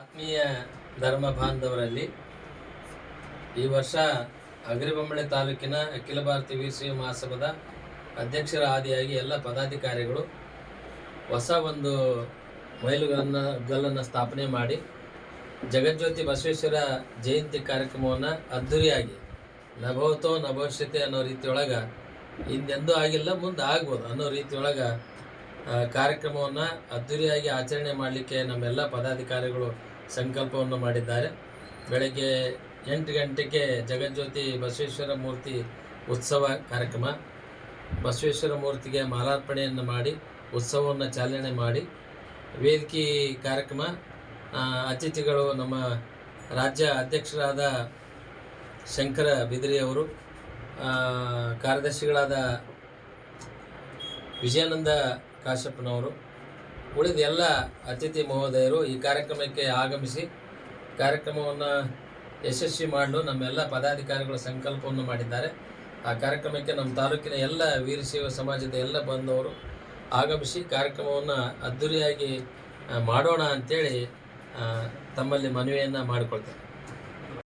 ಆತ್ಮೀಯ ಧರ್ಮ ಬಾಂಧವರಲ್ಲಿ ಈ ವರ್ಷ ಅಗ್ರಿಬೊಮ್ಮಳೆ ತಾಲೂಕಿನ ಅಖಿಲ ಭಾರತೀಯ ವೀರಶೈವ ಮಹಾಸಭದ ಅಧ್ಯಕ್ಷರ ಆದಿಯಾಗಿ ಎಲ್ಲ ಪದಾಧಿಕಾರಿಗಳು ಹೊಸ ಒಂದು ಮೈಲುಗಲ್ಲನ್ನು ಗಲ್ಲನ್ನು ಸ್ಥಾಪನೆ ಮಾಡಿ ಜಗಜ್ಯೋತಿ ಬಸವೇಶ್ವರ ಜಯಂತಿ ಕಾರ್ಯಕ್ರಮವನ್ನು ಅದ್ಧೂರಿಯಾಗಿ ನಭವತೋ ನಭವಿಷ್ಯತೆ ಅನ್ನೋ ರೀತಿಯೊಳಗೆ ಹಿಂದೆಂದೂ ಆಗಿಲ್ಲ ಮುಂದೆ ಆಗ್ಬೋದು ಅನ್ನೋ ರೀತಿಯೊಳಗೆ ಕಾರ್ಯಕ್ರಮವನ್ನು ಅದ್ದೂರಿಯಾಗಿ ಆಚರಣೆ ಮಾಡಲಿಕ್ಕೆ ನಮ್ಮೆಲ್ಲ ಪದಾಧಿಕಾರಿಗಳು ಸಂಕಲ್ಪವನ್ನು ಮಾಡಿದ್ದಾರೆ. ಬೆಳಗ್ಗೆ ಎಂಟು ಗಂಟೆಗೆ ಜಗಜ್ಯೋತಿ ಬಸವೇಶ್ವರ ಮೂರ್ತಿ ಉತ್ಸವ ಕಾರ್ಯಕ್ರಮ. ಬಸವೇಶ್ವರ ಮೂರ್ತಿಗೆ ಮಾಲಾರ್ಪಣೆಯನ್ನು ಮಾಡಿ ಉತ್ಸವವನ್ನು ಚಾಲನೆ ಮಾಡಿ ವೇದಿಕೆ ಕಾರ್ಯಕ್ರಮ. ಅತಿಥಿಗಳು ನಮ್ಮ ರಾಜ್ಯ ಅಧ್ಯಕ್ಷರಾದ ಶಂಕರ ಬಿದ್ರಿ ಅವರು ಆ, ಕಾರ್ಯದರ್ಶಿಗಳಾದ ವಿಜಯಾನಂದ ಕಾಶ್ಯಪ್ಪನವರು ಉಳಿದ ಎಲ್ಲ ಅತಿಥಿ ಮಹೋದಯರು ಈ ಕಾರ್ಯಕ್ರಮಕ್ಕೆ ಆಗಮಿಸಿ ಕಾರ್ಯಕ್ರಮವನ್ನು ಯಶಸ್ವಿ ಮಾಡಲು ನಮ್ಮೆಲ್ಲ ಪದಾಧಿಕಾರಿಗಳ ಸಂಕಲ್ಪವನ್ನು ಮಾಡಿದ್ದಾರೆ. ಆ ಕಾರ್ಯಕ್ರಮಕ್ಕೆ ನಮ್ಮ ತಾಲೂಕಿನ ಎಲ್ಲ ವೀರಶೈವ ಸಮಾಜದ ಎಲ್ಲ ಬಂದವರು ಆಗಮಿಸಿ ಕಾರ್ಯಕ್ರಮವನ್ನು ಅದ್ದೂರಿಯಾಗಿ ಮಾಡೋಣ ಅಂತೇಳಿ ಆ, ತಮ್ಮಲ್ಲಿ ಮನವಿಯನ್ನು ಮಾಡಿಕೊಳ್ತೇನೆ